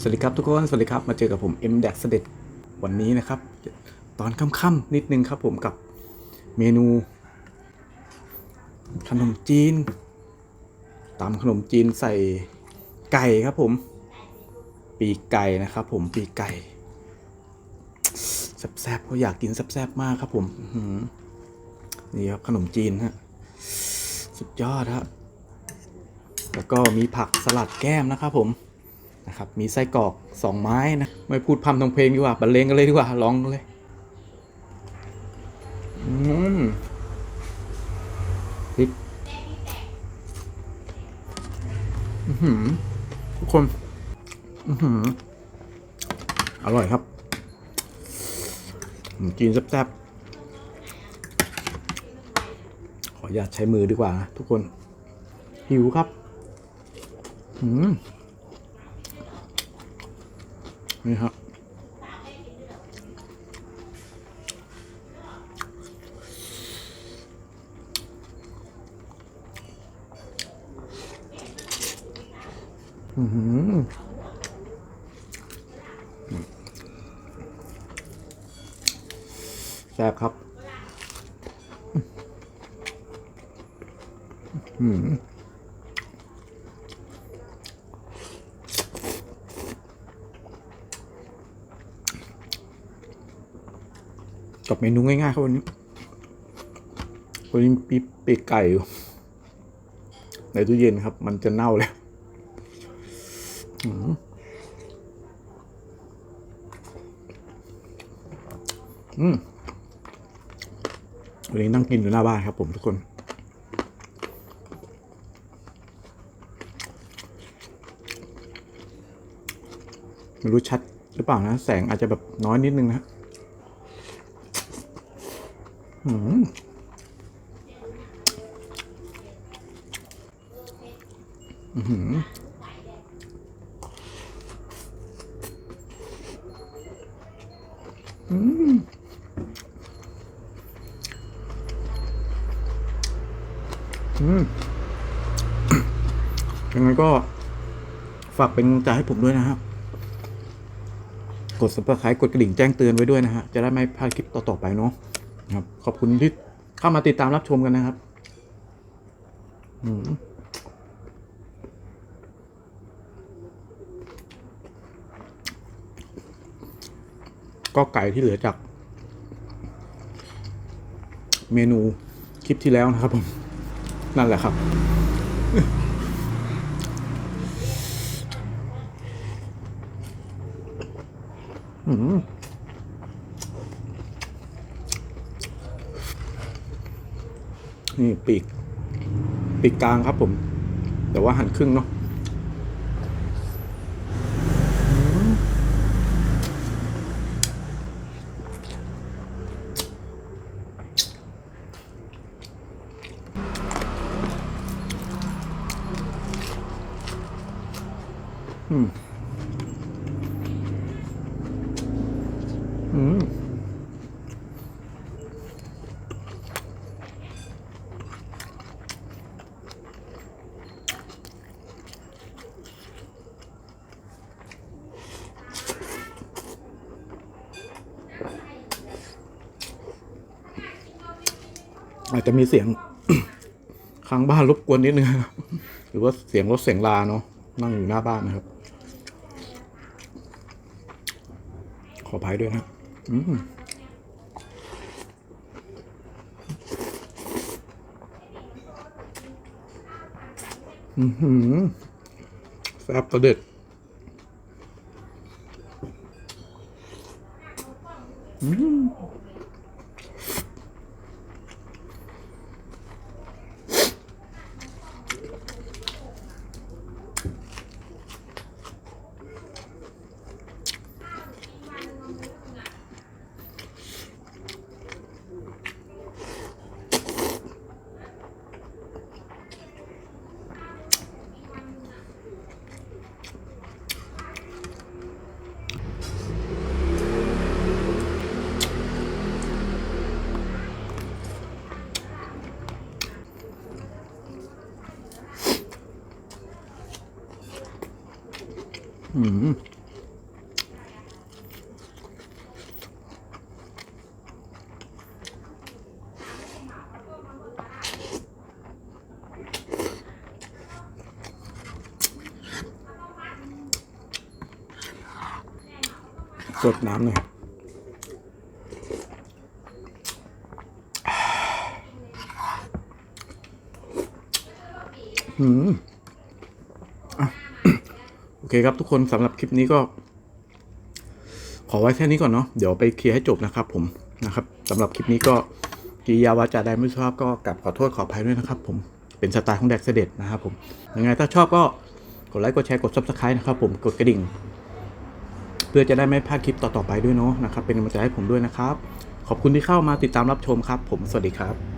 สวัสดีครับทุกคน สวัสดีครับ มาเจอกับผม M แดกเสด็จวันนี้นะครับ ตอนค่ำๆนิดนึงครับผมกับเมนู ขนมจีนตำขนมจีนใส่ไก่ครับผม ปีกไก่นะครับผมปีกไก่แซ่บๆก็อยากกินแซ่บๆมากครับผมนี่ครับขนมจีนฮะสุดยอดครับแล้วก็มีผักสลัดแก้มนะครับผม นะครับมีไส้กรอกสองไม้นะไม่พูดพร่ำทงเพลงดีกว่าบรรเลงกันเลยดีกว่าร้องเลยอืมพริกอื้อหือทุกคนอื้อร่อยครับขนมจีนแซ่บๆขออนุญาตใช้มือดีกว่านะทุกคน หิวครับ อืม นี่ครับอือหือแซ่บครับ อืม กับเมนูง่ายๆครับวันนี้วันนี้ปีปีกไก่ในตู้เย็นครับ มันจะเน่าแล้วอืมอืมวันนี้นั่งกินอยู่หน้าบ้านครับผมทุกคนไม่รู้ชัดหรือเปล่านะ แสงอาจจะแบบน้อยนิดนึงนะ อืมอื้อหืออืมอืมยังไงก็ฝากเป็นกำลังใจให้ผมด้วยนะครับ กด subscribe กดกระดิ่งแจ้งเตือนไว้ด้วยนะฮะ จะได้ไม่พลาดคลิปต่อ ๆ ไปเนาะ ครับ ขอบคุณที่เข้ามาติดตามรับชมกันนะครับ อืมก็ไก่ที่เหลือจาก เมนูคลิปที่แล้วนะครับผม นั่นแหละครับ อืม นี่ปีก ปีกกลางครับผม แต่ว่าหั่นครึ่งเนาะอืม อืม อาจจะมีเสียงข้างบ้านรบกวนนิดนึงครับหรือว่าเสียงรถเสียงลาเนาะนั่งอยู่หน้าบ้านนะครับ ขออภัยด้วยนะอืมอือหือแซ่บกระเด็ดอืม หืสดน้ำเลยอย嗯。Mm. คครับทุกคนสำหรับคลิปนี้ก็ ขอไว้แค่นี้ก่อนเนาะเดี๋ยวไปเคลียร์ให้จบนะครับ ผมนะครับสำหรับคลิปนี้ก็กิริยาวาจาใดไม่ชอบก็กลับขอโทษขออภัยด้วยนะครับ ผมเป็นสไตล์ของแดกเสด็จนะครับผมยังไงถ้าชอบก็กดไลค์กดแชร์กด subscribe นะครับผมกดกระดิ่ง เพื่อจะได้ไม่พลาดคลิปต่อๆไปด้วยเนาะนะครับเป็นกำลังใจให้ผมด้วยนะครับ ขอบคุณที่เข้ามาติดตามรับชมครับ ผมสวัสดีครับ